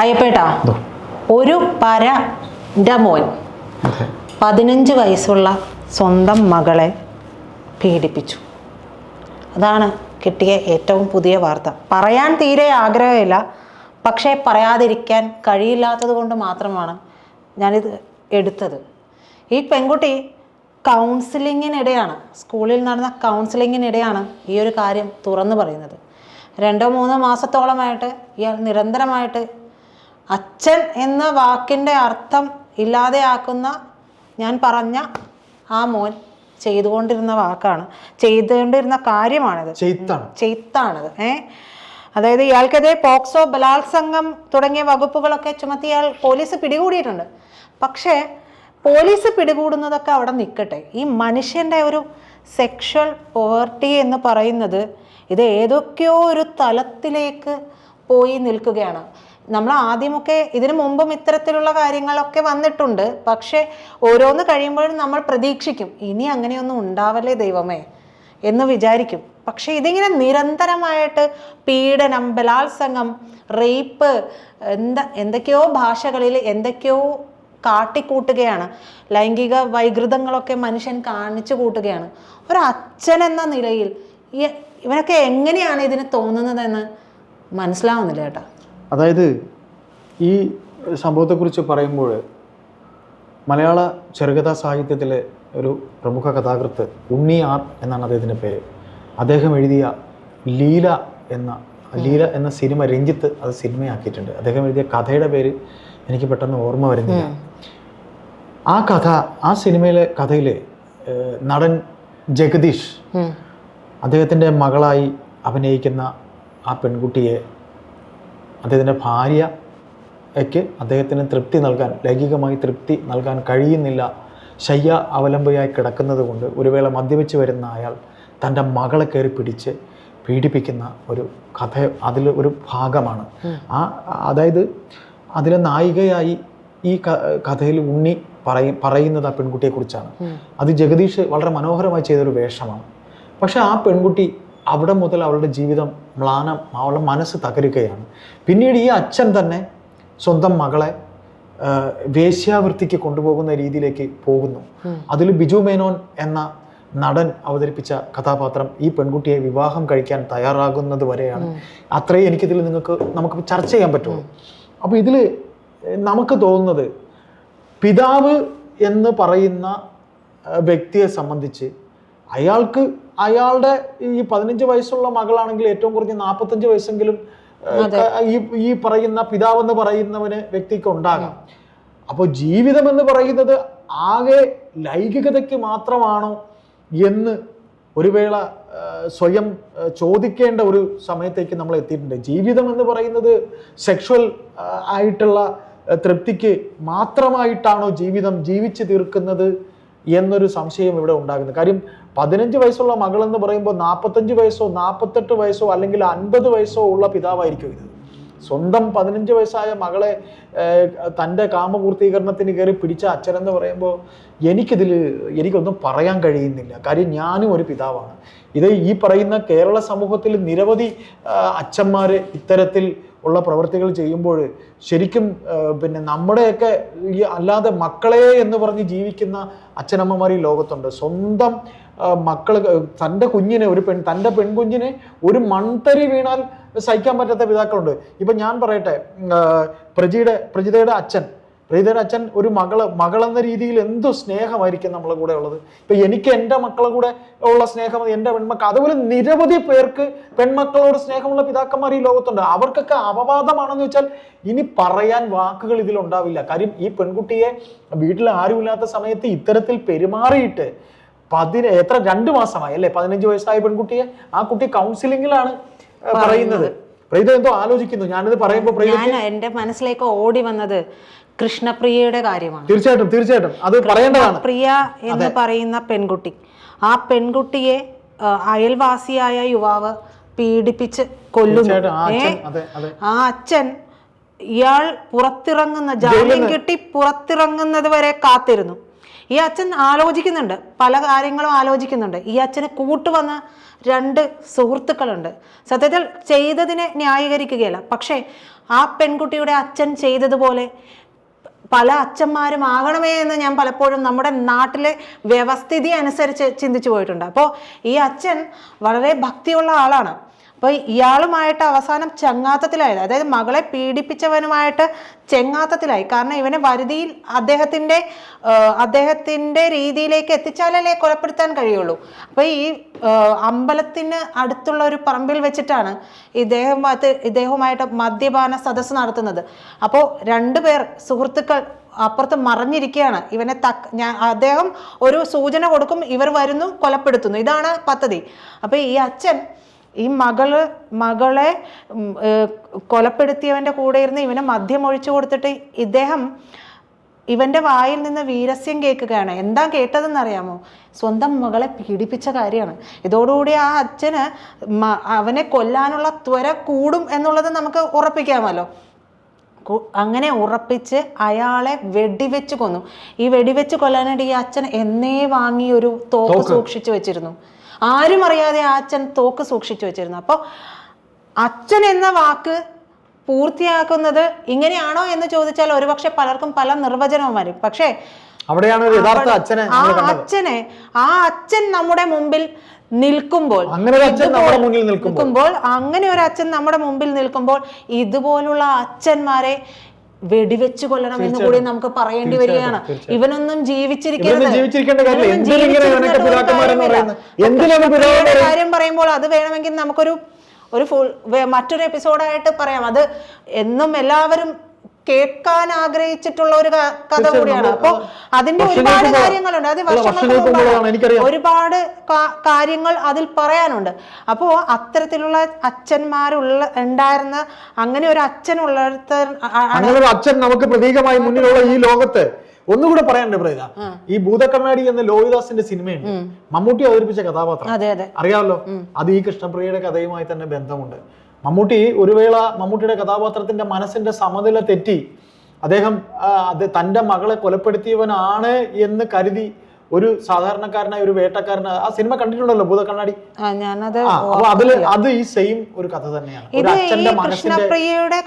അയ്യപ്പേട്ടാ ഒരു പരന്റെ മോൻ പതിനഞ്ച് വയസ്സുള്ള സ്വന്തം മകളെ പീഡിപ്പിച്ചു. അതാണ് കിട്ടിയ ഏറ്റവും പുതിയ വാർത്ത. പറയാൻ തീരെ ആഗ്രഹമില്ല പക്ഷേ പറയാതിരിക്കാൻ കഴിയില്ലാത്തത് കൊണ്ട് മാത്രമാണ് ഞാനിത് എടുത്തത്. ഈ പെൺകുട്ടി കൗൺസിലിങ്ങിനിടെയാണ് സ്കൂളിൽ നടന്ന കൗൺസിലിങ്ങിനിടെയാണ് ഈ ഒരു കാര്യം തുറന്നു പറയുന്നത്. രണ്ടോ മൂന്നോ മാസത്തോളമായിട്ട് ഇയാൾ നിരന്തരമായിട്ട് അച്ഛൻ എന്ന വാക്കിന്റെ അർത്ഥം ഇല്ലാതെയാക്കുന്ന ഞാൻ പറഞ്ഞ ആ മോൻ ചെയ്തുകൊണ്ടിരുന്ന വാക്കാണ്. ചെയ്തുകൊണ്ടിരുന്ന കാര്യമാണിത്. ചെയ്ത്താണത്. ഏ? അതായത് ഇയാൾക്കെതിരെ പോക്സോ ബലാത്സംഗം തുടങ്ങിയ വകുപ്പുകളൊക്കെ ചുമത്തി ഇയാൾ പോലീസ് പിടികൂടിയിട്ടുണ്ട്. പക്ഷേ പോലീസ് പിടികൂടുന്നതൊക്കെ അവിടെ നിൽക്കട്ടെ. ഈ മനുഷ്യന്റെ ഒരു സെക്ഷൽ പോവർട്ടി എന്ന് പറയുന്നത് ഇത് ഏതൊക്കെയോ ഒരു തലത്തിലേക്ക് പോയി നിൽക്കുകയാണ്. നമ്മൾ ആദ്യമൊക്കെ ഇതിനു മുമ്പും ഇത്തരത്തിലുള്ള കാര്യങ്ങളൊക്കെ വന്നിട്ടുണ്ട്. പക്ഷേ ഓരോന്ന് കഴിയുമ്പോഴും നമ്മൾ പ്രതീക്ഷിക്കും ഇനി അങ്ങനെയൊന്നും ഉണ്ടാവല്ലേ ദൈവമേ എന്ന് വിചാരിക്കും. പക്ഷേ ഇതിങ്ങനെ നിരന്തരമായിട്ട് പീഡനം ബലാത്സംഗം റേപ്പ് എന്താ എന്തൊക്കെയോ ഭാഷകളിൽ എന്തൊക്കെയോ കാട്ടിക്കൂട്ടുകയാണ്. ലൈംഗിക വൈകൃതങ്ങളൊക്കെ മനുഷ്യൻ കാണിച്ചു കൂട്ടുകയാണ്. ഒരു അച്ഛൻ എന്ന നിലയിൽ ഇവനൊക്കെ എങ്ങനെയാണ് ഇതിന് തോന്നുന്നതെന്ന് മനസ്സിലാവുന്നില്ല ചേട്ടാ അതായത് ഈ സംഭവത്തെക്കുറിച്ച് പറയുമ്പോൾ മലയാള ചെറുകഥാ സാഹിത്യത്തിലെ ഒരു പ്രമുഖ കഥാകൃത്ത് ഉണ്ണി ആർ എന്നാണ് അദ്ദേഹത്തിന്റെ പേര്. അദ്ദേഹം എഴുതിയ ലീല എന്ന ലീല എന്ന സിനിമ രഞ്ജിത്ത് അത് സിനിമയാക്കിയിട്ടുണ്ട്. അദ്ദേഹം എഴുതിയ കഥയുടെ പേര് എനിക്ക് പെട്ടെന്ന് ഓർമ്മ വരുന്നില്ല. ആ കഥ ആ സിനിമയിലെ കഥയിൽ നടൻ ജഗദീഷ്. അദ്ദേഹത്തിന്റെ മകളായി അഭിനയിക്കുന്ന ആ പെൺകുട്ടിയെ അദ്ദേഹത്തിന്റെ ഭാര്യയ്ക്ക് അദ്ദേഹത്തിന് തൃപ്തി നൽകാൻ ലൈംഗികമായി തൃപ്തി നൽകാൻ കഴിയുന്നില്ല. ശയ്യ അവലംബയായി കിടക്കുന്നത് കൊണ്ട് ഒരു വേള മദ്യപിച്ച് വരുന്ന അയാൾ തന്റെ മകളെ കയറി പിടിച്ച് പീഡിപ്പിക്കുന്ന ഒരു കഥ അതിൽ ഒരു ഭാഗമാണ്. ആ അതായത് അതിലെ നായികയായി ഈ കഥയിൽ ഉണ്ണി പറയും പറയുന്നത് ആ പെൺകുട്ടിയെക്കുറിച്ചാണ്. അത് ജഗദീഷ് വളരെ മനോഹരമായി ചെയ്തൊരു വേഷമാണ്. പക്ഷേ ആ പെൺകുട്ടി അവിടെ മുതൽ അവളുടെ ജീവിതം മ്ലാനം അവളുടെ മനസ്സ് തകരുകയാണ്. പിന്നീട് ഈ അച്ഛൻ തന്നെ സ്വന്തം മകളെ വേശ്യാവൃത്തിക്ക് കൊണ്ടുപോകുന്ന രീതിയിലേക്ക് പോകുന്നു. അതിൽ ബിജു മേനോൻ എന്ന നടൻ അവതരിപ്പിച്ച കഥാപാത്രം ഈ പെൺകുട്ടിയെ വിവാഹം കഴിക്കാൻ തയ്യാറാകുന്നത് വരെയാണ്. അത്രയും എനിക്കിതിൽ നിങ്ങൾക്ക് നമുക്ക് ചർച്ച ചെയ്യാൻ പറ്റുള്ളൂ. അപ്പോൾ ഇതിൽ നമുക്ക് തോന്നുന്നത് പിതാവ് എന്ന് പറയുന്ന വ്യക്തിയെ സംബന്ധിച്ച് അയാൾക്ക് അയാളുടെ ഈ പതിനഞ്ച് വയസ്സുള്ള മകളാണെങ്കിൽ ഏറ്റവും കുറഞ്ഞ് നാൽപ്പത്തഞ്ച് വയസ്സെങ്കിലും ഈ ഈ പറയുന്ന പിതാവെന്ന് പറയുന്നവന് വ്യക്തിക്ക് ഉണ്ടാകാം. അപ്പോൾ ജീവിതം എന്ന് പറയുന്നത് ആകെ ലൈംഗികതയ്ക്ക് മാത്രമാണോ എന്ന് ഒരു വേള സ്വയം ചോദിക്കേണ്ട ഒരു സമയത്തേക്ക് നമ്മൾ എത്തിയിട്ടുണ്ട്. ജീവിതം എന്ന് പറയുന്നത് സെക്ഷുവൽ ആയിട്ടുള്ള തൃപ്തിക്ക് മാത്രമായിട്ടാണോ ജീവിതം ജീവിച്ചു തീർക്കുന്നത് എന്നൊരു സംശയം ഇവിടെ ഉണ്ടാകുന്നത്. കാര്യം പതിനഞ്ച് വയസ്സുള്ള മകൾ എന്ന് പറയുമ്പോൾ നാൽപ്പത്തഞ്ച് വയസ്സോ നാൽപ്പത്തെട്ട് വയസ്സോ അല്ലെങ്കിൽ അൻപത് വയസ്സോ ഉള്ള പിതാവായിരിക്കും ഇത്. സ്വന്തം പതിനഞ്ച് വയസ്സായ മകളെ തന്റെ കാമപൂർത്തീകരണത്തിന് കയറി പിടിച്ച അച്ഛനെന്ന് പറയുമ്പോൾ എനിക്കിതിൽ എനിക്കൊന്നും പറയാൻ കഴിയുന്നില്ല. കാര്യം ഞാനും ഒരു പിതാവാണ്. ഇത് ഈ പറയുന്ന കേരള സമൂഹത്തിൽ നിരവധി അച്ഛന്മാർ ഇത്തരത്തിൽ ഉള്ള പ്രവൃത്തികൾ ചെയ്യുമ്പോൾ ശരിക്കും പിന്നെ നമ്മുടെയൊക്കെ ഈ അല്ലാതെ മക്കളെ എന്ന് പറഞ്ഞ് ജീവിക്കുന്ന അച്ഛനമ്മമാർ ഈ ലോകത്തുണ്ട്. സ്വന്തം മക്കൾ തന്റെ കുഞ്ഞിനെ ഒരു പെൺ തന്റെ പെൺകുഞ്ഞിനെ ഒരു മൺതരി വീണാൽ സഹിക്കാൻ പറ്റാത്ത പിതാക്കളുണ്ട്. ഇപ്പം ഞാൻ പറയട്ടെ പ്രജിയുടെ പ്രജിതയുടെ അച്ഛൻ പ്രജിതയുടെ അച്ഛൻ ഒരു മകൾ മകളെന്ന രീതിയിൽ എന്തു സ്നേഹമായിരിക്കും നമ്മളെ കൂടെ ഉള്ളത്. ഇപ്പൊ എനിക്ക് എന്റെ മക്കളെ കൂടെ ഉള്ള സ്നേഹം എന്റെ പെൺമക്കൾ അതുപോലെ നിരവധി പേർക്ക് പെൺമക്കളോട് സ്നേഹമുള്ള പിതാക്കന്മാർ ഈ ലോകത്തുണ്ട്. അവർക്കൊക്കെ അപവാദമാണെന്ന് വെച്ചാൽ ഇനി പറയാൻ വാക്കുകൾ ഇതിൽ ഉണ്ടാവില്ല കാര്യം ഈ പെൺകുട്ടിയെ വീട്ടിൽ ആരുമില്ലാത്ത സമയത്ത് ഇത്തരത്തിൽ പെരുമാറിയിട്ട് പതിന എത്ര രണ്ട് മാസമായി അല്ലേ? പതിനഞ്ച് വയസ്സായ പെൺകുട്ടിയെ ആ കുട്ടി കൗൺസിലിങ്ങിലാണ് പറയുന്നത്. പ്രീത എന്തോ ആലോചിക്കുന്നു. ഞാനിത് പറയുമ്പോൾ എന്റെ ഞാൻ എന്റെ മനസ്സിലേക്ക് ഓടി വന്നത് കൃഷ്ണപ്രിയയുടെ കാര്യമാണ്. തീർച്ചയായിട്ടും തീർച്ചയായിട്ടും. അത് പറയേണ്ടതാണ്. പ്രിയ എന്ന് പറയുന്ന പെൺകുട്ടി. ആ പെൺകുട്ടിയെ അയൽവാസിയായ യുവാവ് പീഡിപ്പിച്ച് കൊല്ലുന്നു. ആ അച്ഛൻ ഇയാൾ പുറത്തിറങ്ങുന്ന ജാമ്യം കിട്ടി പുറത്തിറങ്ങുന്നത് വരെ കാത്തിരുന്നു. ഈ അച്ഛൻ ആലോചിക്കുന്നുണ്ട്. പല കാര്യങ്ങളും ആലോചിക്കുന്നുണ്ട്. ഈ അച്ഛന് കൂട്ടുവന്ന രണ്ട് സുഹൃത്തുക്കളുണ്ട്. സത്യത്തിൽ ചെയ്തതിനെ ന്യായീകരിക്കുകയല്ല. പക്ഷേ ആ പെൺകുട്ടിയുടെ അച്ഛൻ ചെയ്തതുപോലെ പല അച്ഛന്മാരും ആകണമേ എന്ന് ഞാൻ പലപ്പോഴും നമ്മുടെ നാട്ടിലെ വ്യവസ്ഥിതി അനുസരിച്ച് ചിന്തിച്ചു പോയിട്ടുണ്ട്. അപ്പോൾ ഈ അച്ഛൻ വളരെ ഭക്തിയുള്ള ആളാണ്. അപ്പോൾ ഇയാളുമായിട്ട് അവസാനം ചങ്ങാത്തത്തിലായത് അതായത് മകളെ പീഡിപ്പിച്ചവനുമായിട്ട് ചെങ്ങാത്തത്തിലായി. കാരണം ഇവനെ വരുതിയിൽ അദ്ദേഹത്തിന്റെ അദ്ദേഹത്തിന്റെ രീതിയിലേക്ക് എത്തിച്ചാലല്ലേ കൊലപ്പെടുത്താൻ കഴിയുള്ളൂ. അപ്പോൾ ഈ അമ്പലത്തിന് അടുത്തുള്ള ഒരു പറമ്പിൽ വെച്ചിട്ടാണ് ഇദ്ദേഹം ഇദ്ദേഹവുമായിട്ട് മദ്യപാന സദസ്സ് നടത്തുന്നത്. അപ്പോൾ രണ്ടുപേർ സുഹൃത്തുക്കൾ അപ്പുറത്ത് മറിഞ്ഞിരിക്കുകയാണ്. ഇവനെ തക് ഞാൻ അദ്ദേഹം ഒരു സൂചന കൊടുക്കും ഇവർ വരുന്നു കൊലപ്പെടുത്തുന്നു. ഇതാണ് പദ്ധതി. അപ്പോൾ ഈ അച്ഛൻ ഈ മകൾ മകളെ കൊലപ്പെടുത്തിയവന്റെ കൊലപ്പെടുത്തിയവന്റെ കൂടെ ഇരുന്ന് ഇവനെ മദ്യം ഒഴിച്ചു കൊടുത്തിട്ട് ഇദ്ദേഹം ഇവന്റെ വായിൽ നിന്ന് വീരസ്യം കേൾക്കുകയാണ്. എന്താ കേട്ടതെന്ന് അറിയാമോ സ്വന്തം മകളെ പീഡിപ്പിച്ച കാര്യമാണ്. ഇതോടുകൂടി ആ അച്ഛന് അവനെ കൊല്ലാനുള്ള ത്വര കൂടും എന്നുള്ളത് നമുക്ക് ഉറപ്പിക്കാമല്ലോ. അങ്ങനെ ഉറപ്പിച്ച് അയാളെ വെടിവെച്ച് കൊന്നു. ഈ വെടിവെച്ച് കൊല്ലാനായിട്ട് ഈ അച്ഛൻ എന്നേ വാങ്ങി ഒരു തോക്ക്. സൂക്ഷിച്ചു വെച്ചിരുന്നു. ആരും അറിയാതെ ആ അച്ഛൻ തോക്ക് സൂക്ഷിച്ചു വെച്ചിരുന്നു. അപ്പോൾ അച്ഛൻ എന്ന വാക്ക് പൂർത്തിയാക്കുന്നത് ഇങ്ങനെയാണോ എന്ന് ചോദിച്ചാൽ ഒരുപക്ഷെ പലർക്കും പല നിർവചനവും വരും. പക്ഷേ അവിടെയാണ് യഥാർത്ഥ അച്ഛനെ ആ അച്ഛനെ ആ അച്ഛൻ നമ്മുടെ മുമ്പിൽ നിൽക്കുമ്പോൾ അങ്ങനെ ഒരു അച്ഛൻ നമ്മുടെ മുന്നിൽ നിൽക്കുമ്പോൾ. നിൽക്കുമ്പോൾ അങ്ങനെ ഒരു അച്ഛൻ നമ്മുടെ മുമ്പിൽ നിൽക്കുമ്പോൾ ഇതുപോലുള്ള അച്ഛന്മാരെ വെടിവെച്ച് കൊല്ലണം എന്ന് കൂടി നമുക്ക് പറയേണ്ടി വരികയാണ്. ഇവനൊന്നും ജീവിച്ചിരിക്കരുത്. കൃഷ്ണപ്രിയയുടെ കാര്യം പറയുമ്പോൾ അത് വേണമെങ്കിൽ നമുക്കൊരു ഒരു ഫുൾ മറ്റൊരു എപ്പിസോഡായിട്ട് പറയാം. അത് എന്നും എല്ലാവരും കേൾക്കാൻ ആഗ്രഹിച്ചിട്ടുള്ള ഒരു കഥ കൂടിയാണ്. അപ്പൊ അതിന്റെ ഒരുപാട് കാര്യങ്ങളുണ്ട്. അത് വർഷങ്ങൾക്ക്. ഒരുപാട് കാര്യങ്ങൾ അതിൽ പറയാനുണ്ട്. അപ്പോ അത്തരത്തിലുള്ള അച്ഛന്മാരുള്ള ഉണ്ടായിരുന്ന അങ്ങനെ ഒരു അച്ഛനുള്ളിടത്ത് അങ്ങനെ ഒരു അച്ഛൻ നമുക്ക് പ്രതീകമായി മുന്നിലുള്ള ഈ ലോകത്ത് ഒന്നുകൂടെ പറയാനുണ്ട് പ്രേത. ഈ ഭൂതക്കണ്ണാടി എന്ന ലോഹിദാസിന്റെ സിനിമയുണ്ട്. മമ്മൂട്ടി അവതരിപ്പിച്ച കഥാപാത്രം. അതെ അതെ. അറിയാമല്ലോ? അത് ഈ കൃഷ്ണപ്രിയയുടെ കഥയുമായി തന്നെ ബന്ധമുണ്ട്. മമ്മൂട്ടി ഒരു വേള മമ്മൂട്ടിയുടെ കഥാപാത്രത്തിന്റെ മനസ്സിന്റെ സമനില തെറ്റി. അദ്ദേഹം അത് തന്റെ മകളെ കൊലപ്പെടുത്തിയവനാണ് എന്ന് കരുതി ഒരു സാധാരണക്കാരനായ ഒരു വേട്ടക്കാരന് ആ സിനിമ കണ്ടിട്ടുണ്ടല്ലോ ഭൂതക്കണ്ണാടി. കണ്ണാടി അപ്പൊ അതിൽ അത് ഈ സെയിം ഒരു കഥ തന്നെയാണ്. കൃഷ്ണപ്രിയയുടെ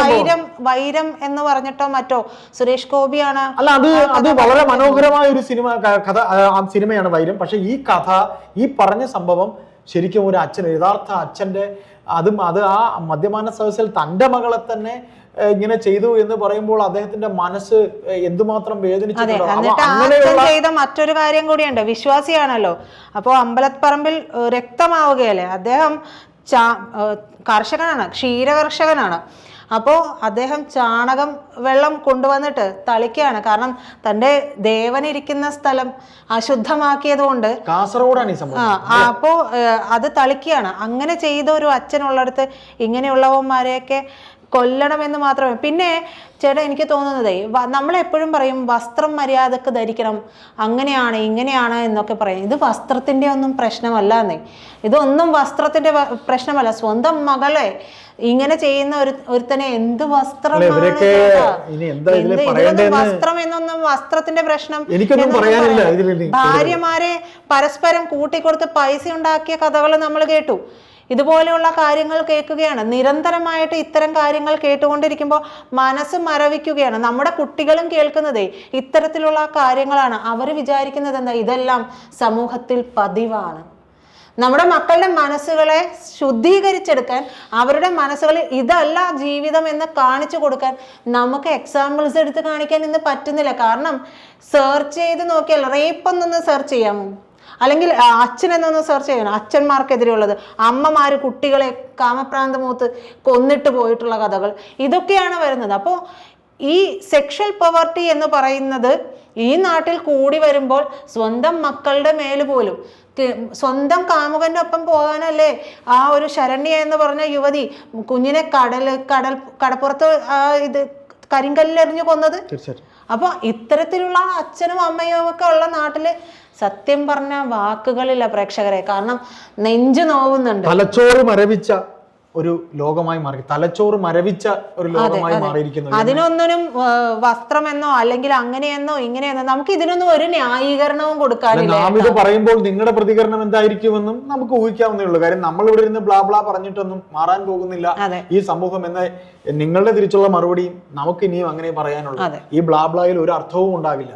വൈരം വൈരം എന്ന് പറഞ്ഞിട്ടോ മറ്റോ? സുരേഷ് ഗോപിയാണ് അല്ല അത് അത് വളരെ മനോഹരമായ ഒരു സിനിമ കഥ സിനിമയാണ് വൈരം. പക്ഷെ ഈ കഥ ഈ പറഞ്ഞ സംഭവം ശരിക്കും ഒരു അച്ഛൻ യഥാർത്ഥ അച്ഛന്റെ അതും അത് ആ മദ്യപാന സദസ്സിൽ തന്റെ മകളെ തന്നെ ഇങ്ങനെ ചെയ്തു എന്ന് പറയുമ്പോൾ അദ്ദേഹത്തിന്റെ മനസ്സ് എന്തുമാത്രം ചെയ്ത മറ്റൊരു കാര്യം കൂടിയുണ്ട്. വിശ്വാസിയാണല്ലോ. അപ്പോൾ അമ്പലപ്പറമ്പിൽ രക്തമാവുകയല്ലേ? അദ്ദേഹം കർഷകനാണ് ക്ഷീരകർഷകനാണ്. അപ്പോൾ അദ്ദേഹം ചാണകം വെള്ളം കൊണ്ടുവന്നിട്ട് തളിക്കുകയാണ്. കാരണം തന്റെ ദേവനിരിക്കുന്ന സ്ഥലം അശുദ്ധമാക്കിയത് കൊണ്ട് കാസർഗോഡാണ് ഈ ആ സംഭവം. ആ, അപ്പോ അത് തളിക്കുകയാണ്. അങ്ങനെ ചെയ്ത ഒരു അച്ഛനുള്ളടത്ത് ഇങ്ങനെയുള്ളവന്മാരെയൊക്കെ കൊല്ലണമെന്ന് മാത്രമേ. പിന്നെ ചേട്ടാ എനിക്ക് തോന്നുന്നതേ നമ്മളെപ്പോഴും പറയും വസ്ത്രം മര്യാദയ്ക്ക് ധരിക്കണം. അങ്ങനെയാണ് ഇങ്ങനെയാണ് എന്നൊക്കെ പറയും. ഇത് വസ്ത്രത്തിന്റെ ഒന്നും പ്രശ്നമല്ല എന്നേ. ഇതൊന്നും വസ്ത്രത്തിന്റെ പ്രശ്നമല്ല. സ്വന്തം മകളെ ഇങ്ങനെ ചെയ്യുന്ന ഒരു ഒരുത്തനെ എന്ത് ഇതിലൊന്നും വസ്ത്രം എന്നൊന്നും വസ്ത്രത്തിന്റെ പ്രശ്നം. ഭാര്യമാരെ പരസ്പരം കൂട്ടിക്കൊടുത്ത് പൈസ ഉണ്ടാക്കിയ കഥകൾ നമ്മൾ കേട്ടു. ഇതുപോലെയുള്ള കാര്യങ്ങൾ കേൾക്കുകയാണ്. നിരന്തരമായിട്ട് ഇത്തരം കാര്യങ്ങൾ കേട്ടുകൊണ്ടിരിക്കുമ്പോൾ മനസ്സ് മരവിക്കുകയാണ്. നമ്മുടെ കുട്ടികളും കേൾക്കുന്നതേ ഇത്തരത്തിലുള്ള കാര്യങ്ങളാണ് അവർ വിചാരിക്കുന്നത് എന്താ ഇതെല്ലാം സമൂഹത്തിൽ പതിവാണ്. നമ്മുടെ മക്കളുടെ മനസ്സുകളെ ശുദ്ധീകരിച്ചെടുക്കാൻ അവരുടെ മനസ്സുകളിൽ ഇതല്ല ജീവിതം എന്ന് കാണിച്ചു കൊടുക്കാൻ നമുക്ക് എക്സാമ്പിൾസ് എടുത്ത് കാണിക്കാൻ ഇന്ന് പറ്റുന്നില്ല. കാരണം സെർച്ച് ചെയ്ത് നോക്കിയാൽ റേപ്പ് ഒന്നൊന്ന് സെർച്ച് ചെയ്യാമോ? അല്ലെങ്കിൽ അച്ഛൻ എന്നൊന്ന് സെർച്ച് ചെയ്യണം. അച്ഛന്മാർക്കെതിരെയുള്ളത്. അമ്മമാർ കുട്ടികളെ കാമപ്രാന്തമൂത്ത് കൊന്നിട്ട് പോയിട്ടുള്ള കഥകൾ. ഇതൊക്കെയാണ് വരുന്നത്. അപ്പോൾ ഈ സെക്ഷൽ പവർട്ടി എന്ന് പറയുന്നത് ഈ നാട്ടിൽ കൂടി വരുമ്പോൾ സ്വന്തം മക്കളുടെ മേൽ പോലും സ്വന്തം കാമുകന്റെ ഒപ്പം പോകാനല്ലേ ആ ഒരു ശരണ്യ എന്ന് പറഞ്ഞ യുവതി കുഞ്ഞിനെ കടൽ കടൽ കടപ്പുറത്ത് ആ ഇത് കരിങ്കല്ലെറിഞ്ഞു കൊന്നത്? അപ്പോൾ ഇത്തരത്തിലുള്ള അച്ഛനും അമ്മയും ഒക്കെ ഉള്ള നാട്ടിൽ സത്യം പറഞ്ഞ വാക്കുകളില്ല പ്രേക്ഷകരെ. കാരണം നെഞ്ചു നോവുന്നുണ്ട്. തലച്ചോറ് മരവിച്ച ഒരു ലോകമായി മാറി. തലച്ചോറ് മരവിച്ച ഒരു ലോകമായി മാറിയിരിക്കുന്നു അതിനൊന്നിനും വസ്ത്രമെന്നോ അല്ലെങ്കിൽ അങ്ങനെയെന്നോ ഇങ്ങനെയെന്നോ നമുക്ക് ഇതിനൊന്നും ഒരു ന്യായീകരണവും കൊടുക്കാനില്ല നാം ഇത് പറയുമ്പോൾ നിങ്ങളുടെ പ്രതികരണം എന്തായിരിക്കുമെന്നും നമുക്ക് ഊഹിക്കാവുന്നേ ഉള്ളൂ. കാര്യം നമ്മൾ ഇവിടെ ഇരുന്ന് ബ്ലാ ബ്ലാ പറഞ്ഞിട്ടൊന്നും മാറാൻ പോകുന്നില്ല. ഈ സമൂഹം എന്ന നിങ്ങളുടെ തിരിച്ചുള്ള മറുപടിയും നമുക്ക് ഇനിയും അങ്ങനെ പറയാനുള്ളൂ. ഈ ബ്ലാ ബ്ലായിൽ ഒരു അർത്ഥവും ഉണ്ടാകില്ല.